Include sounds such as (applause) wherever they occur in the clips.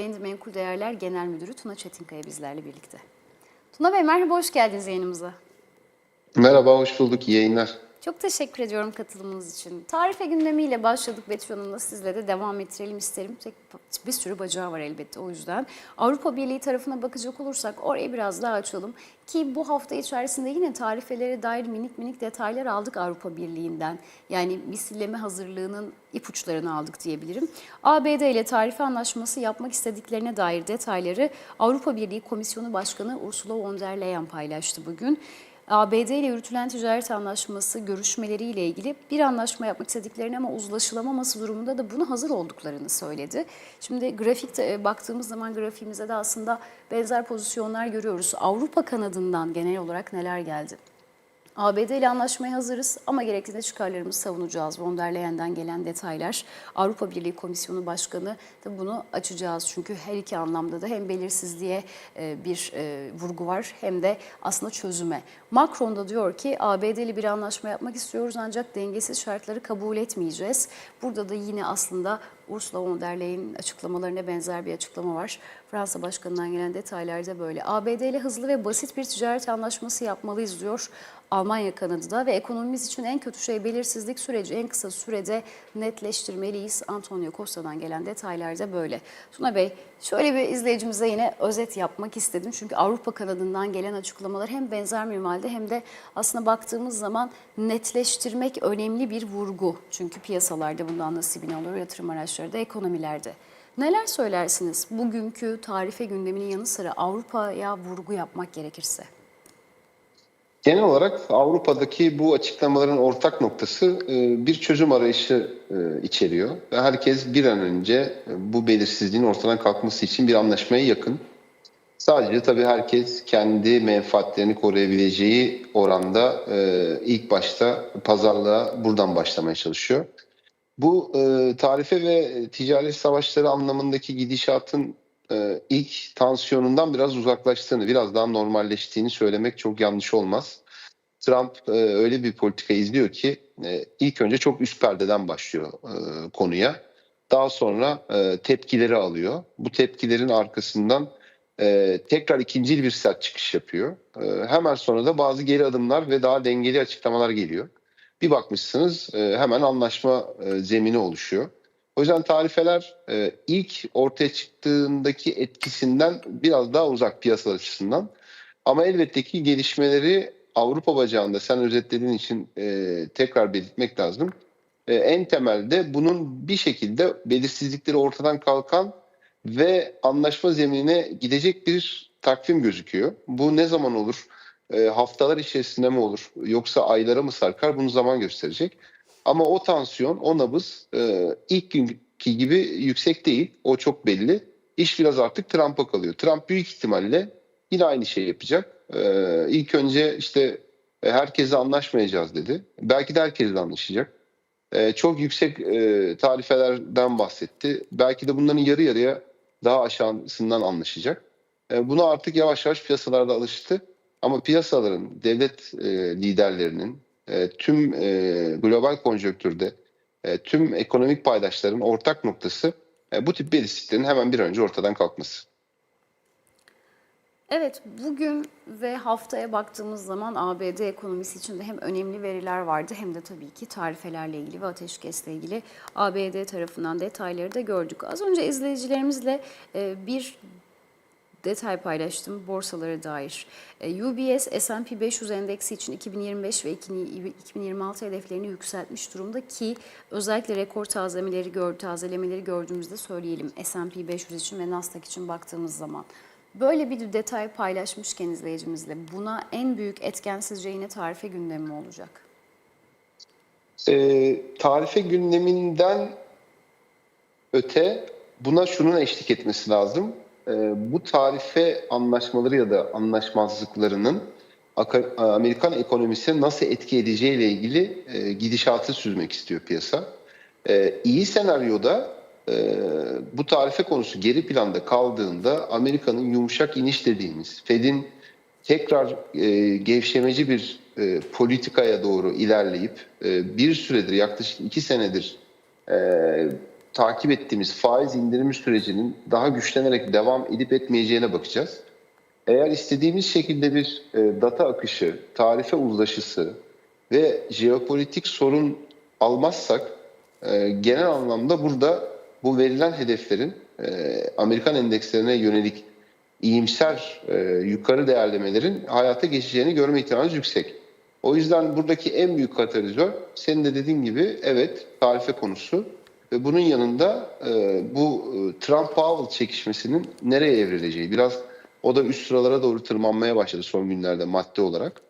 Yayın Menkul Değerler Genel Müdürü Tuna Çetinkaya bizlerle birlikte. Tuna Bey merhaba, hoş geldiniz yayınımıza. Merhaba, hoş bulduk. İyi yayınlar. Çok teşekkür ediyorum katılımınız için. Tarife gündemiyle başladık Betül Hanım'la sizle de devam ettirelim isterim. Tek bir sürü bacağı var elbette o yüzden. Avrupa Birliği tarafına bakacak olursak orayı biraz daha açalım. Ki bu hafta içerisinde yine tarifelere dair minik minik detaylar aldık Avrupa Birliği'nden. Yani misilleme hazırlığının ipuçlarını aldık diyebilirim. ABD ile tarife anlaşması yapmak istediklerine dair detayları Avrupa Birliği Komisyonu Başkanı Ursula von der Leyen paylaştı bugün. ABD ile yürütülen ticaret anlaşması görüşmeleriyle ilgili bir anlaşma yapmak istediklerini ama uzlaşılamaması durumunda da buna hazır olduklarını söyledi. Şimdi grafikte e, baktığımız zaman grafiğimize de aslında benzer pozisyonlar görüyoruz. Avrupa kanadından genel olarak neler geldi? ABD ile anlaşmaya hazırız ama gerektiğinde çıkarlarımızı savunacağız. Von der Leyen'den gelen detaylar. Avrupa Birliği Komisyonu Başkanı da bunu açacağız. Çünkü her iki anlamda da hem belirsizliğe e, bir e, vurgu var hem de aslında çözüme. Macron da diyor ki ABD ile bir anlaşma yapmak istiyoruz ancak dengesiz şartları kabul etmeyeceğiz. Burada da yine aslında Ursula von der Leyen'in açıklamalarına benzer bir açıklama var. Fransa Başkanı'ndan gelen detaylarda böyle. ABD ile hızlı ve basit bir ticaret anlaşması yapmalıyız diyor Almanya kanadı ve ekonomimiz için en kötü şey belirsizlik süreci en kısa sürede netleştirmeliyiz. Antonio Costa'dan gelen detaylarda böyle. Tuna Bey şöyle bir izleyicimize yine özet yapmak istedim. Çünkü Avrupa kanadından gelen açıklamalar hem benzer minvalde hem de aslında baktığımız zaman netleştirmek önemli bir vurgu. Çünkü piyasalarda bundan nasibini alıyor yatırım araçları da ekonomilerde. Neler söylersiniz bugünkü tarife gündeminin yanı sıra Avrupa'ya vurgu yapmak gerekirse? Genel olarak Avrupa'daki bu açıklamaların ortak noktası e, bir çözüm arayışı e, içeriyor. Ve herkes bir an önce e, bu belirsizliğin ortadan kalkması için bir anlaşmaya yakın. Sadece tabii herkes kendi menfaatlerini koruyabileceği oranda ilk başta pazarlığa buradan başlamaya çalışıyor. Bu tarife ve ticaret savaşları anlamındaki gidişatın e, ilk tansiyonundan biraz uzaklaştığını, biraz daha normalleştiğini söylemek çok yanlış olmaz. Trump e, öyle bir politika izliyor ki e, ilk önce çok üst perdeden başlıyor konuya. Daha sonra tepkileri alıyor. Bu tepkilerin arkasından tekrar ikinci bir sert çıkış yapıyor. Hemen sonra da bazı geri adımlar ve daha dengeli açıklamalar geliyor. Bir bakmışsınız hemen anlaşma zemini oluşuyor. O yüzden tarifeler e, ilk ortaya çıktığındaki etkisinden biraz daha uzak piyasalar açısından. Ama elbette ki gelişmeleri Avrupa bacağında sen özetlediğin için e, tekrar belirtmek lazım. E, en temelde bunun bir şekilde belirsizlikleri ortadan kalkan ve anlaşma zeminine gidecek bir takvim gözüküyor. Bu ne zaman olur? E, haftalar içerisinde mi olur? Yoksa aylara mı sarkar? Bunu zaman gösterecek. Ama o tansiyon, o nabız e, ilk günkü gibi yüksek değil. O çok belli. İş biraz artık Trump'a kalıyor. Trump büyük ihtimalle yine aynı şeyi yapacak. E, ilk önce işte e, herkese anlaşmayacağız dedi. Belki de herkesle anlaşacak. E, çok yüksek tarifelerden bahsetti. Belki de bunların yarı yarıya daha aşağısından anlaşacak. E, buna artık yavaş yavaş piyasalarda alıştı. Ama piyasaların, devlet e, liderlerinin, e, tüm e, global konjonktürde e, tüm ekonomik paydaşların ortak noktası bu tip belirsizliklerin hemen bir önce ortadan kalkması. Evet, bugün ve haftaya baktığımız zaman ABD ekonomisi için de hem önemli veriler vardı hem de tabii ki tarifelerle ilgili ve ateşkesle ilgili ABD tarafından detayları da gördük. Az önce izleyicilerimizle bir detay paylaştım borsalara dair. UBS S&P 500 endeksi için 2025 ve 2026 hedeflerini yükseltmiş durumda ki özellikle rekor tazelemeleri, gör, tazelemeleri gördüğümüzde söyleyelim S&P 500 için ve Nasdaq için baktığımız zaman. Böyle bir detay paylaşmışken izleyicimizle buna en büyük etken sizce yine tarife gündemi mi olacak? E, tarife gündeminden öte buna şunun eşlik etmesi lazım bu tarife anlaşmaları ya da anlaşmazlıklarının Amerikan ekonomisine nasıl etki edeceği ile ilgili e, gidişatı süzmek istiyor piyasa. E, iyi senaryoda e, bu tarife konusu geri planda kaldığında Amerika'nın yumuşak iniş dediğimiz, Fed'in tekrar e, gevşemeci bir e, politikaya doğru ilerleyip e, bir süredir yaklaşık iki senedir e, takip ettiğimiz faiz indirimi sürecinin daha güçlenerek devam edip etmeyeceğine bakacağız. Eğer istediğimiz şekilde bir e, data akışı, tarife uzlaşısı ve jeopolitik sorun almazsak e, genel anlamda burada bu verilen hedeflerin e, Amerikan endekslerine yönelik iyimser e, yukarı değerlemelerin hayata geçeceğini görme ihtimalimiz yüksek. O yüzden buradaki en büyük katalizör senin de dediğin gibi evet tarife konusu ve bunun yanında e, bu e, Trump-Powell çekişmesinin nereye evrileceği. Biraz o da üst sıralara doğru tırmanmaya başladı son günlerde madde olarak.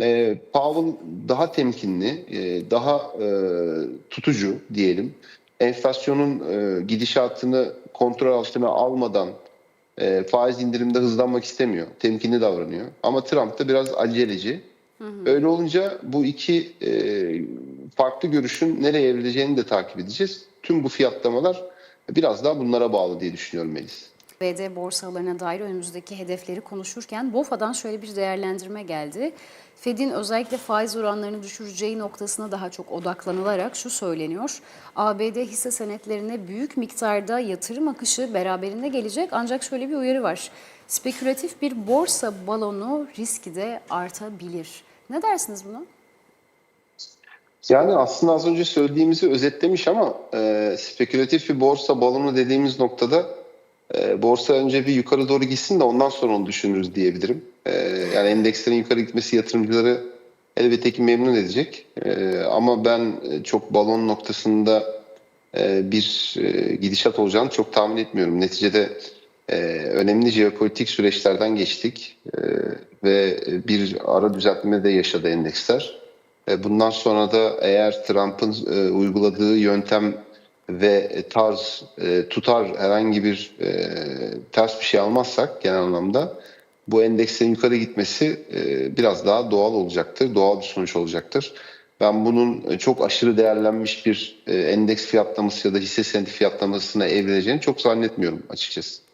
E, Powell daha temkinli, e, daha e, tutucu diyelim. Enflasyonun e, gidişatını kontrol altına almadan e, faiz indirimde hızlanmak istemiyor. Temkinli davranıyor. Ama Trump da biraz aceleci. Öyle olunca bu iki e, farklı görüşün nereye evrileceğini de takip edeceğiz. Tüm bu fiyatlamalar biraz daha bunlara bağlı diye düşünüyorum Melis. BD borsalarına dair önümüzdeki hedefleri konuşurken BOFA'dan şöyle bir değerlendirme geldi. Fed'in özellikle faiz oranlarını düşüreceği noktasına daha çok odaklanılarak şu söyleniyor. ABD hisse senetlerine büyük miktarda yatırım akışı beraberinde gelecek ancak şöyle bir uyarı var. Spekülatif bir borsa balonu riski de artabilir. Ne dersiniz buna? Yani aslında az önce söylediğimizi özetlemiş ama e, spekülatif bir borsa balonu dediğimiz noktada e, borsa önce bir yukarı doğru gitsin de ondan sonra onu düşünürüz diyebilirim. E, yani endekslerin yukarı gitmesi yatırımcıları elbette ki memnun edecek. E, ama ben e, çok balon noktasında e, bir e, gidişat olacağını çok tahmin etmiyorum. Neticede e, önemli jeopolitik süreçlerden geçtik e, ve bir ara düzeltme de yaşadı endeksler. E, Bundan sonra da eğer Trump'ın e, uyguladığı yöntem ve tarz e, tutar herhangi bir ters bir şey almazsak genel anlamda bu endeksin yukarı gitmesi biraz daha doğal olacaktır. Doğal bir sonuç olacaktır. Ben bunun çok aşırı değerlenmiş bir endeks fiyatlaması ya da hisse senedi fiyatlamasına evrileceğini çok zannetmiyorum açıkçası.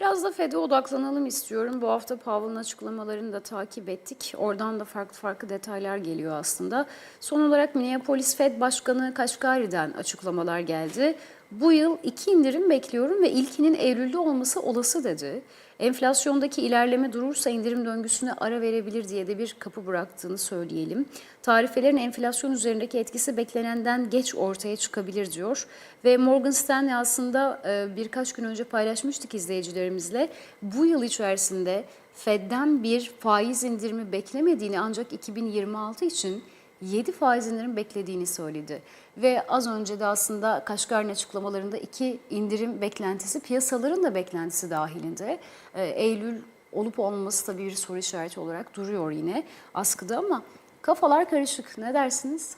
Biraz da FED'e odaklanalım istiyorum. Bu hafta Powell'ın açıklamalarını da takip ettik. Oradan da farklı farklı detaylar geliyor aslında. Son olarak Minneapolis Fed Başkanı Kaşgari'den açıklamalar geldi. Bu yıl iki indirim bekliyorum ve ilkinin Eylül'de olması olası dedi. Enflasyondaki ilerleme durursa indirim döngüsüne ara verebilir diye de bir kapı bıraktığını söyleyelim. Tarifelerin enflasyon üzerindeki etkisi beklenenden geç ortaya çıkabilir diyor. Ve Morgan Stanley aslında e, birkaç gün önce paylaşmıştık izleyicilerimizle. Bu yıl içerisinde Fed'den bir faiz indirimi beklemediğini ancak 2026 için 7 faiz indirim beklediğini söyledi. Ve az önce de aslında Kaşgar'ın açıklamalarında iki indirim beklentisi piyasaların da beklentisi dahilinde. Ee, Eylül olup olmaması tabii bir soru işareti olarak duruyor yine askıda ama kafalar karışık. Ne dersiniz?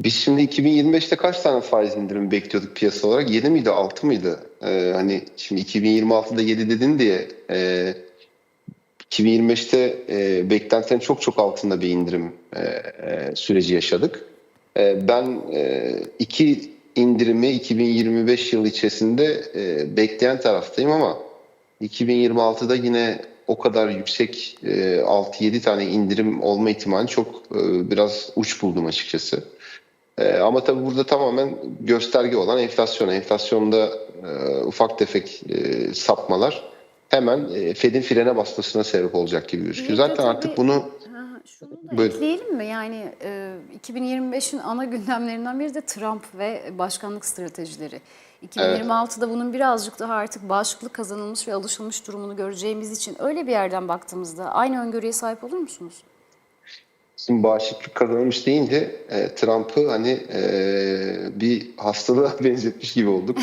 Biz şimdi 2025'te kaç tane faiz indirimi bekliyorduk piyasa olarak? 7 miydi 6 mıydı? Ee, hani şimdi 2026'da 7 dedin diye e, 2025'te e, beklentilerin çok çok altında bir indirim e, e, süreci yaşadık. E, ben e, iki indirimi 2025 yılı içerisinde e, bekleyen taraftayım ama 2026'da yine o kadar yüksek e, 6-7 tane indirim olma ihtimali çok e, biraz uç buldum açıkçası. E, ama tabii burada tamamen gösterge olan enflasyon. Enflasyonda e, ufak tefek e, sapmalar hemen e, Fed'in frene basmasına sebep olacak gibi gözüküyor. Zaten artık tabii- bunu Ha, şunu da Buyurun. ekleyelim mi? Yani e, 2025'in ana gündemlerinden biri de Trump ve başkanlık stratejileri. 2026'da bunun birazcık daha artık bağışıklık kazanılmış ve alışılmış durumunu göreceğimiz için öyle bir yerden baktığımızda aynı öngörüye sahip olur musunuz? Şimdi bağışıklık kazanmış deyince e, Trump'ı hani e, bir hastalığa (laughs) benzetmiş gibi olduk.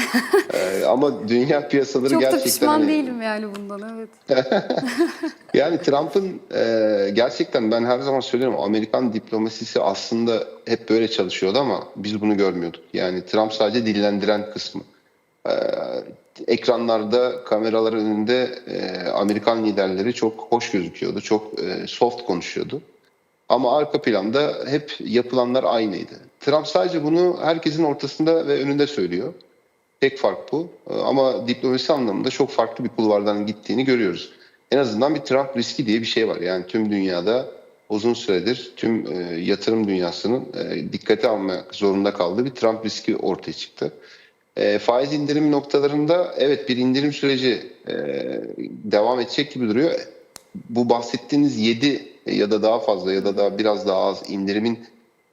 E, ama dünya piyasaları Çok da gerçekten pişman hani- değilim yani bundan evet. (laughs) Yani Trump'ın e, gerçekten ben her zaman söylüyorum Amerikan diplomasisi aslında hep böyle çalışıyordu ama biz bunu görmüyorduk. Yani Trump sadece dillendiren kısmı. E, ekranlarda, kameralar önünde e, Amerikan liderleri çok hoş gözüküyordu. Çok e, soft konuşuyordu. Ama arka planda hep yapılanlar aynıydı. Trump sadece bunu herkesin ortasında ve önünde söylüyor. Tek fark bu. Ee, Ama diplomasi anlamında çok farklı bir kulvardan gittiğini görüyoruz. En azından bir Trump riski diye bir şey var. Yani tüm dünyada uzun süredir tüm e, yatırım dünyasının e, dikkate almak zorunda kaldığı bir Trump riski ortaya çıktı. E, faiz indirim noktalarında evet bir indirim süreci e, devam edecek gibi duruyor. Bu bahsettiğiniz 7 ya da daha fazla ya da daha biraz daha az indirimin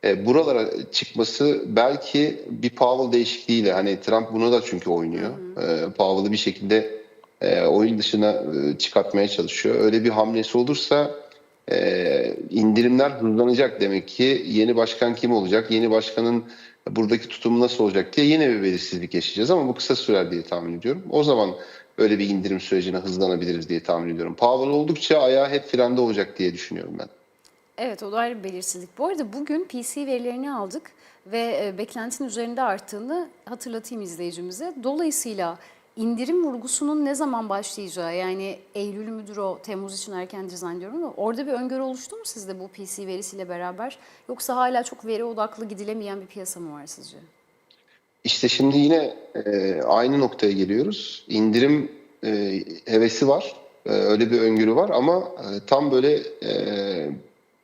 e, buralara çıkması belki bir Powell değişikliğiyle hani Trump bunu da çünkü oynuyor. E, Powell'ı bir şekilde e, oyun dışına e, çıkartmaya çalışıyor. Öyle bir hamlesi olursa e, indirimler hızlanacak demek ki yeni başkan kim olacak, yeni başkanın buradaki tutumu nasıl olacak diye yine bir belirsizlik yaşayacağız ama bu kısa sürer diye tahmin ediyorum. O zaman öyle bir indirim sürecine hızlanabiliriz diye tahmin ediyorum. Powell oldukça ayağı hep frende olacak diye düşünüyorum ben. Evet o da ayrı bir belirsizlik. Bu arada bugün PC verilerini aldık ve e, beklentinin üzerinde arttığını hatırlatayım izleyicimize. Dolayısıyla indirim vurgusunun ne zaman başlayacağı yani Eylül müdür o Temmuz için erken zannediyorum ama orada bir öngörü oluştu mu sizde bu PC verisiyle beraber? Yoksa hala çok veri odaklı gidilemeyen bir piyasa mı var sizce? İşte şimdi yine e, aynı noktaya geliyoruz. İndirim e, hevesi var. E, öyle bir öngörü var ama e, tam böyle e,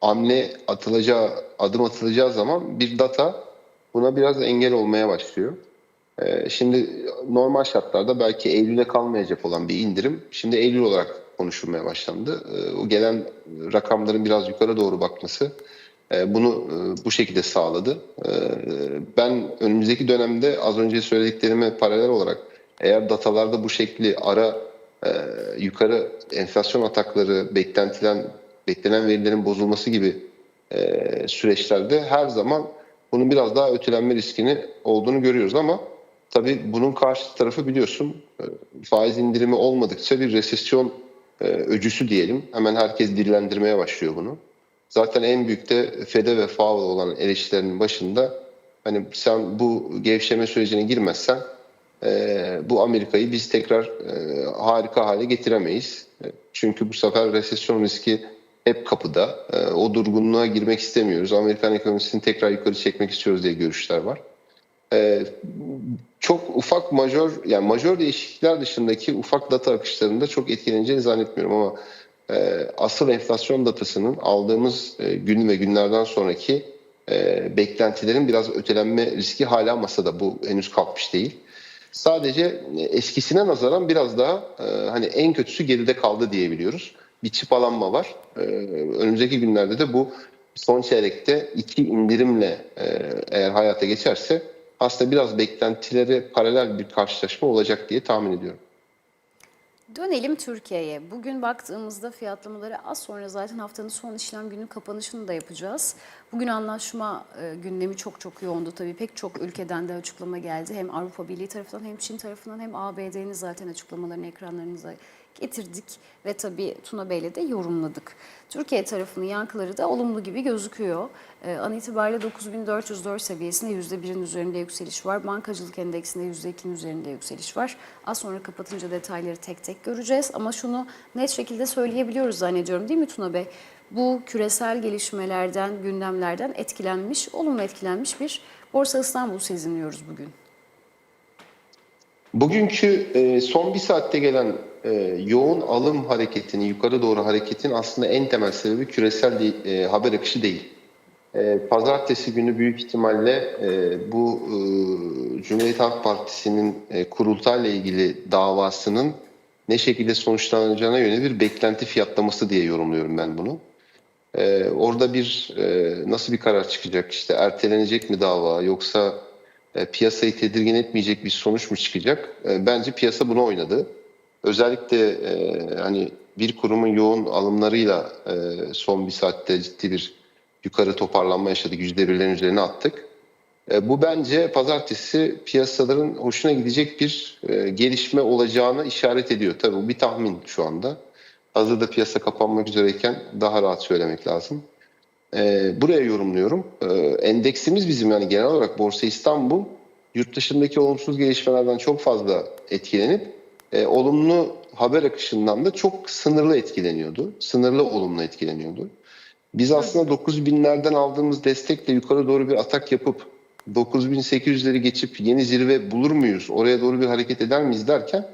hamle atılacağı, adım atılacağı zaman bir data buna biraz engel olmaya başlıyor. E, şimdi normal şartlarda belki Eylül'e kalmayacak olan bir indirim şimdi Eylül olarak konuşulmaya başlandı. E, o gelen rakamların biraz yukarı doğru bakması bunu e, bu şekilde sağladı. E, Ben önümüzdeki dönemde az önce söylediklerime paralel olarak eğer datalarda bu şekli ara e, yukarı enflasyon atakları, beklentilen beklenen verilerin bozulması gibi e, süreçlerde her zaman bunun biraz daha ötelenme riskini olduğunu görüyoruz ama tabii bunun karşı tarafı biliyorsun e, faiz indirimi olmadıkça bir resesyon e, öcüsü diyelim. Hemen herkes dillendirmeye başlıyor bunu. Zaten en büyük de FED'e ve FAO'da olan eleştirilerinin başında hani sen bu gevşeme sürecine girmezsen e, bu Amerika'yı biz tekrar e, harika hale getiremeyiz. E, çünkü bu sefer resesyon riski hep kapıda. E, o durgunluğa girmek istemiyoruz. Amerikan ekonomisini tekrar yukarı çekmek istiyoruz diye görüşler var. E, çok ufak majör yani majör değişiklikler dışındaki ufak data akışlarında çok etkileneceğini zannetmiyorum ama asıl enflasyon datasının aldığımız e, gün ve günlerden sonraki e, beklentilerin biraz ötelenme riski hala masada. Bu henüz kalkmış değil. Sadece e, eskisine nazaran biraz daha hani en kötüsü geride kaldı diyebiliyoruz. Bir çıpalanma var. Önümüzdeki günlerde de bu son çeyrekte iki indirimle eğer hayata geçerse aslında biraz beklentilere paralel bir karşılaşma olacak diye tahmin ediyorum. Dönelim Türkiye'ye. Bugün baktığımızda fiyatlamaları az sonra zaten haftanın son işlem günü kapanışını da yapacağız. Bugün anlaşma e, gündemi çok çok yoğundu tabii. Pek çok ülkeden de açıklama geldi. Hem Avrupa Birliği tarafından hem Çin tarafından hem ABD'nin zaten açıklamalarını ekranlarınıza getirdik ve tabii Tuna Bey'le de yorumladık. Türkiye tarafının yankıları da olumlu gibi gözüküyor. Ee, an itibariyle 9404 seviyesinde %1'in üzerinde yükseliş var. Bankacılık endeksinde %2'nin üzerinde yükseliş var. Az sonra kapatınca detayları tek tek göreceğiz. Ama şunu net şekilde söyleyebiliyoruz zannediyorum değil mi Tuna Bey? Bu küresel gelişmelerden, gündemlerden etkilenmiş, olumlu etkilenmiş bir Borsa İstanbul sezinliyoruz bugün. Bugünkü e, son bir saatte gelen e, yoğun alım hareketini, yukarı doğru hareketin aslında en temel sebebi küresel değil, e, haber akışı değil. E, Pazartesi günü büyük ihtimalle e, bu e, Cumhuriyet Halk Partisi'nin e, kurultayla ilgili davasının ne şekilde sonuçlanacağına yönelik bir beklenti fiyatlaması diye yorumluyorum ben bunu. E, orada bir e, nasıl bir karar çıkacak? İşte ertelenecek mi dava yoksa e, piyasayı tedirgin etmeyecek bir sonuç mu çıkacak? E, bence piyasa buna oynadı. Özellikle e, hani bir kurumun yoğun alımlarıyla e, son bir saatte ciddi bir yukarı toparlanma yaşadık. Yüzde birlerin üzerine attık. E, bu bence pazartesi piyasaların hoşuna gidecek bir e, gelişme olacağını işaret ediyor. Tabii bu bir tahmin şu anda. Hazırda piyasa kapanmak üzereyken daha rahat söylemek lazım. E, buraya yorumluyorum. E, endeksimiz bizim yani genel olarak Borsa İstanbul yurt dışındaki olumsuz gelişmelerden çok fazla etkilenip e, olumlu haber akışından da çok sınırlı etkileniyordu. Sınırlı olumlu etkileniyordu. Biz aslında 9000'lerden aldığımız destekle yukarı doğru bir atak yapıp 9800'leri geçip yeni zirve bulur muyuz? Oraya doğru bir hareket eder miyiz derken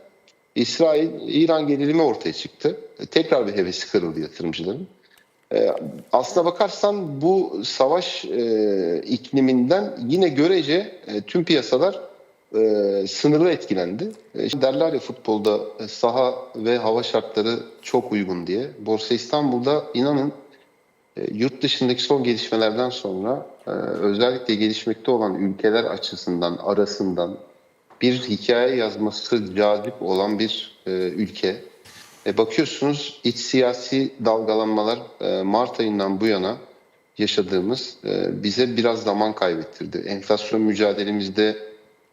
İsrail-İran gerilimi ortaya çıktı. E, Tekrar bir hevesi kırıldı yatırımcıların. E, aslına bakarsan bu savaş e, ikliminden yine görece e, tüm piyasalar e, sınırlı etkilendi. E, derler ya futbolda e, saha ve hava şartları çok uygun diye. Borsa İstanbul'da inanın e, yurt dışındaki son gelişmelerden sonra e, özellikle gelişmekte olan ülkeler açısından arasından bir hikaye yazması cazip olan bir e, ülke. E, bakıyorsunuz iç siyasi dalgalanmalar e, Mart ayından bu yana yaşadığımız e, bize biraz zaman kaybettirdi. Enflasyon mücadelemizde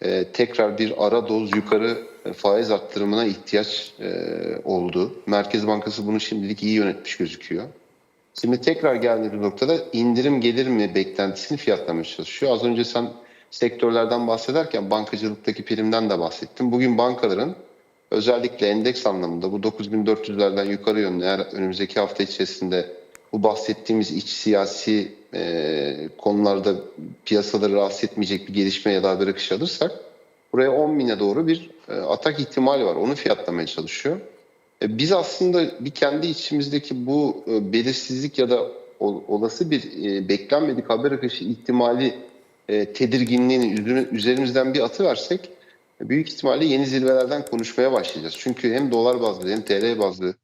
e, tekrar bir ara doz yukarı e, faiz arttırımına ihtiyaç e, oldu. Merkez Bankası bunu şimdilik iyi yönetmiş gözüküyor. Şimdi tekrar geldiğimiz noktada indirim gelir mi beklentisini fiyatlamaya çalışıyor. Az önce sen sektörlerden bahsederken bankacılıktaki primden de bahsettim. Bugün bankaların özellikle endeks anlamında bu 9400'lerden yukarı yönlü eğer önümüzdeki hafta içerisinde bu bahsettiğimiz iç siyasi e, konularda piyasaları rahatsız etmeyecek bir gelişme ya da haber akışı alırsak buraya 10 bine doğru bir e, atak ihtimali var. Onu fiyatlamaya çalışıyor. E, Biz aslında bir kendi içimizdeki bu e, belirsizlik ya da ol- olası bir e, beklenmedik haber akışı ihtimali e, tedirginliğini üzerimizden bir atı versek büyük ihtimalle yeni zirvelerden konuşmaya başlayacağız. Çünkü hem dolar bazlı hem TL bazlı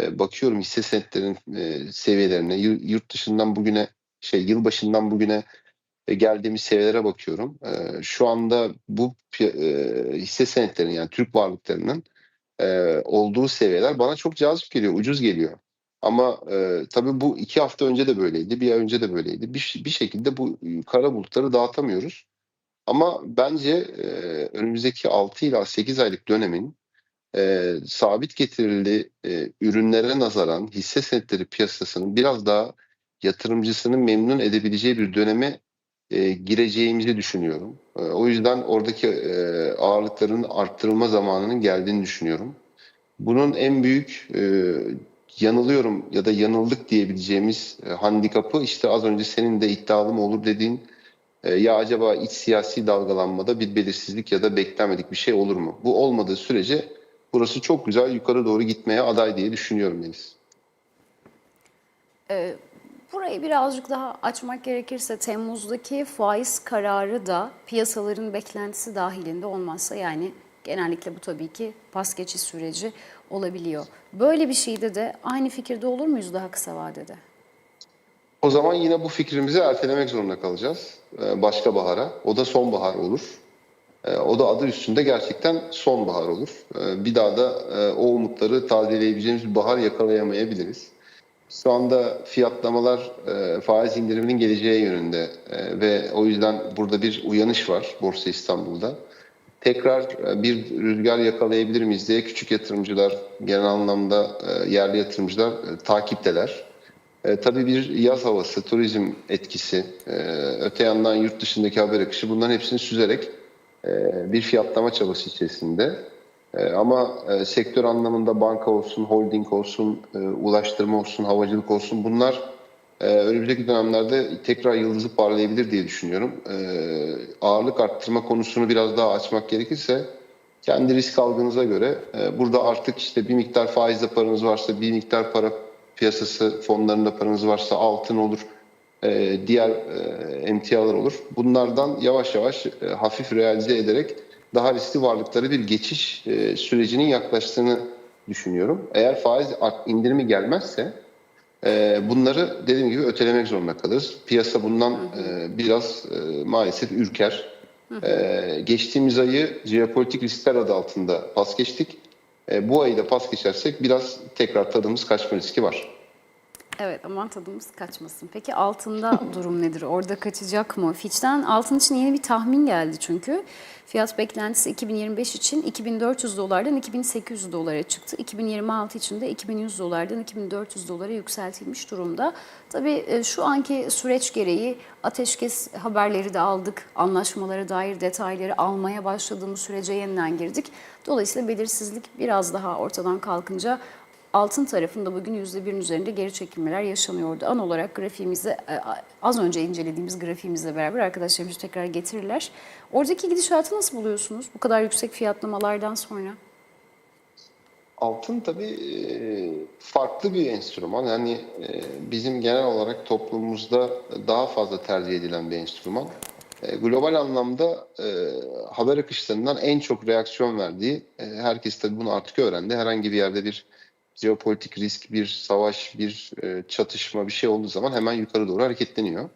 e, bakıyorum hisse senetlerin e, seviyelerine Yur- yurt dışından bugüne şey yılbaşından bugüne e, geldiğimiz seviyelere bakıyorum. E, Şu anda bu e, hisse senetlerinin yani Türk varlıklarının olduğu seviyeler bana çok cazip geliyor, ucuz geliyor. Ama e, tabii bu iki hafta önce de böyleydi, bir ay önce de böyleydi. Bir, bir şekilde bu kara bulutları dağıtamıyoruz. Ama bence e, önümüzdeki 6 ila 8 aylık dönemin e, sabit getirili e, ürünlere nazaran hisse senetleri piyasasının biraz daha yatırımcısını memnun edebileceği bir döneme e, gireceğimizi düşünüyorum. E, o yüzden oradaki e, ağırlıkların arttırılma zamanının geldiğini düşünüyorum. Bunun en büyük e, yanılıyorum ya da yanıldık diyebileceğimiz e, handikapı işte az önce senin de iddialı mı olur dediğin e, ya acaba iç siyasi dalgalanmada bir belirsizlik ya da beklenmedik bir şey olur mu? Bu olmadığı sürece burası çok güzel yukarı doğru gitmeye aday diye düşünüyorum Deniz. Burayı birazcık daha açmak gerekirse Temmuz'daki faiz kararı da piyasaların beklentisi dahilinde olmazsa yani genellikle bu tabii ki pas geçiş süreci olabiliyor. Böyle bir şeyde de aynı fikirde olur muyuz daha kısa vadede? O zaman yine bu fikrimizi ertelemek zorunda kalacağız. e, Başka bahara. O da sonbahar olur. E, O da adı üstünde gerçekten sonbahar olur. E, Bir daha da o umutları tazeleyebileceğimiz bir bahar yakalayamayabiliriz. Şu anda fiyatlamalar e, faiz indiriminin geleceği yönünde E, ve o yüzden burada bir uyanış var Borsa İstanbul'da. Tekrar e, bir rüzgar yakalayabilir miyiz diye küçük yatırımcılar, genel anlamda e, yerli yatırımcılar e, takipteler. E, tabii bir yaz havası, turizm etkisi, e, öte yandan yurt dışındaki haber akışı bunların hepsini süzerek e, bir fiyatlama çabası içerisinde. E, ama e, sektör anlamında banka olsun, holding olsun, e, ulaştırma olsun, havacılık olsun bunlar e, önümüzdeki dönemlerde tekrar yıldızı parlayabilir diye düşünüyorum. Ağırlık arttırma konusunu biraz daha açmak gerekirse kendi risk algınıza göre burada artık işte bir miktar faizle paranız varsa bir miktar para piyasası fonlarında paranız varsa altın olur, diğer emtialar olur. Bunlardan yavaş yavaş hafif realize ederek daha riskli varlıklara bir geçiş e, sürecinin yaklaştığını düşünüyorum. Eğer faiz indirimi gelmezse e, bunları dediğim gibi ötelemek zorunda kalırız. Piyasa bundan e, biraz e, maalesef ürker. E, geçtiğimiz ayı jeopolitik riskler adı altında pas geçtik. E, bu ayı da pas geçersek biraz tekrar tadımız kaçma riski var. Evet aman tadımız kaçmasın. Peki altında (laughs) durum nedir? Orada kaçacak mı? Fitch'ten altın için yeni bir tahmin geldi çünkü. Fiyat beklentisi 2025 için 2400 dolardan 2800 dolara çıktı. 2026 için de 2100 dolardan 2400 dolara yükseltilmiş durumda. Tabii e, şu anki süreç gereği ateşkes haberleri de aldık. Anlaşmalara dair detayları almaya başladığımız sürece yeniden girdik. Dolayısıyla belirsizlik biraz daha ortadan kalkınca Altın tarafında bugün %1'in üzerinde geri çekilmeler yaşanıyordu. An olarak grafiğimizi e, az önce incelediğimiz grafiğimizle beraber arkadaşlarımız tekrar getirirler. Oradaki gidişatı nasıl buluyorsunuz bu kadar yüksek fiyatlamalardan sonra? Altın tabii e, farklı bir enstrüman. Yani e, bizim genel olarak toplumumuzda daha fazla tercih edilen bir enstrüman. Global anlamda haber akışlarından en çok reaksiyon verdiği, herkes tabii bunu artık öğrendi. Herhangi bir yerde bir jeopolitik risk, bir savaş, bir e, çatışma bir şey olduğu zaman hemen yukarı doğru hareketleniyor.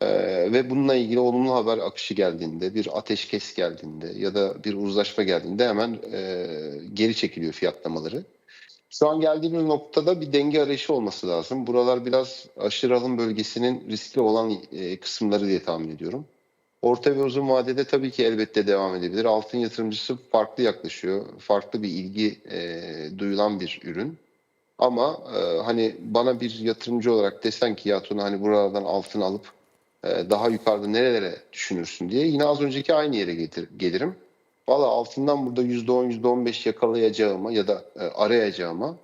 Ee, ve bununla ilgili olumlu haber akışı geldiğinde, bir ateşkes geldiğinde ya da bir uzlaşma geldiğinde hemen e, geri çekiliyor fiyatlamaları. Şu an geldiğimiz noktada bir denge arayışı olması lazım. Buralar biraz aşırı alım bölgesinin riskli olan e, kısımları diye tahmin ediyorum. Orta ve uzun vadede tabii ki elbette devam edebilir. Altın yatırımcısı farklı yaklaşıyor. Farklı bir ilgi e, duyulan bir ürün. Ama e, hani bana bir yatırımcı olarak desen ki ya Tuna hani buralardan altın alıp e, daha yukarıda nerelere düşünürsün diye yine az önceki aynı yere getir, gelirim. Valla altından burada %10, %15 yakalayacağıma ya da e, arayacağıma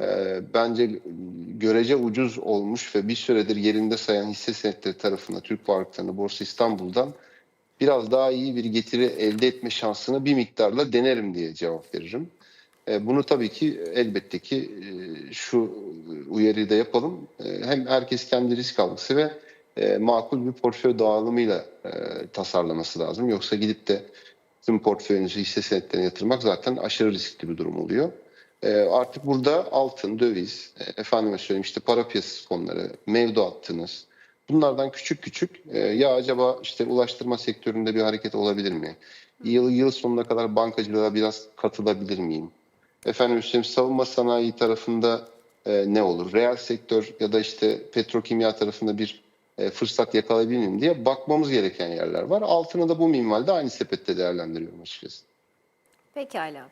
e, bence görece ucuz olmuş ve bir süredir yerinde sayan hisse senetleri tarafında Türk varlıklarını Borsa İstanbul'dan biraz daha iyi bir getiri elde etme şansını bir miktarla denerim diye cevap veririm. E, Bunu tabii ki elbette ki e, şu uyarıyı da yapalım. E, Hem herkes kendi risk algısı ve e, makul bir portföy dağılımıyla e, tasarlaması lazım. Yoksa gidip de tüm portföyünüzü hisse senetlerine yatırmak zaten aşırı riskli bir durum oluyor. E, artık burada altın, döviz, e, efendime söyleyeyim işte para piyasası fonları, mevduattınız. Bunlardan küçük küçük e, ya acaba işte ulaştırma sektöründe bir hareket olabilir mi? Yıl, yıl sonuna kadar bankacılığa biraz katılabilir miyim? Efendim söyleyeyim savunma sanayi tarafında e, ne olur? Reel sektör ya da işte petrokimya tarafında bir fırsat yakalayabilir miyim diye bakmamız gereken yerler var. Altını da bu minvalde aynı sepette değerlendiriyorum açıkçası. Pekala.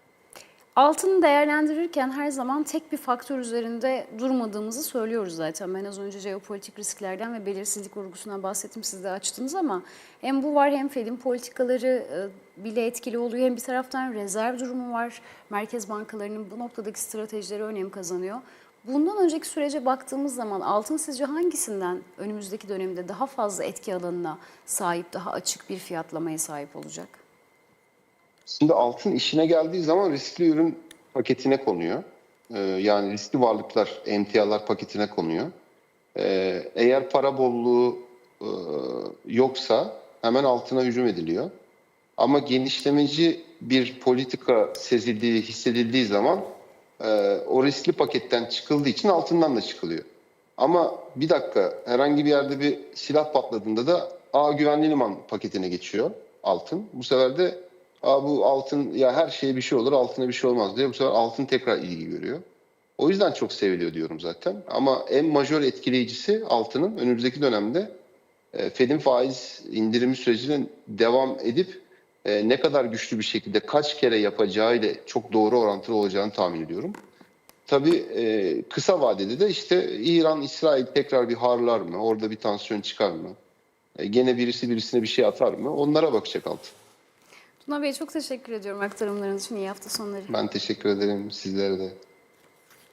Altını değerlendirirken her zaman tek bir faktör üzerinde durmadığımızı söylüyoruz zaten. Ben az önce jeopolitik risklerden ve belirsizlik vurgusundan bahsettim siz de açtınız ama hem bu var hem Fed'in politikaları e, bile etkili oluyor. Hem bir taraftan rezerv durumu var. Merkez bankalarının bu noktadaki stratejileri önem kazanıyor. Bundan önceki sürece baktığımız zaman altın sizce hangisinden önümüzdeki dönemde daha fazla etki alanına sahip, daha açık bir fiyatlamaya sahip olacak? Şimdi altın işine geldiği zaman riskli ürün paketine konuyor. Ee, yani riskli varlıklar, emtialar paketine konuyor. Ee, eğer para bolluğu e, yoksa hemen altına hücum ediliyor. Ama genişlemeci bir politika sezildiği, hissedildiği zaman e, o riskli paketten çıkıldığı için altından da çıkılıyor. Ama bir dakika herhangi bir yerde bir silah patladığında da A güvenli liman paketine geçiyor altın. Bu sefer de Aa, bu altın ya her şeye bir şey olur altına bir şey olmaz diye bu sefer altın tekrar ilgi görüyor. O yüzden çok seviliyor diyorum zaten. Ama en majör etkileyicisi altının önümüzdeki dönemde e, Fed'in faiz indirimi sürecinin devam edip e, ne kadar güçlü bir şekilde kaç kere yapacağı ile çok doğru orantılı olacağını tahmin ediyorum. Tabii e, kısa vadede de işte İran, İsrail tekrar bir harlar mı? Orada bir tansiyon çıkar mı? E, gene birisi birisine bir şey atar mı? Onlara bakacak altın. Tuna Bey çok teşekkür ediyorum aktarımlarınız için. İyi hafta sonları. Ben teşekkür ederim sizlere de.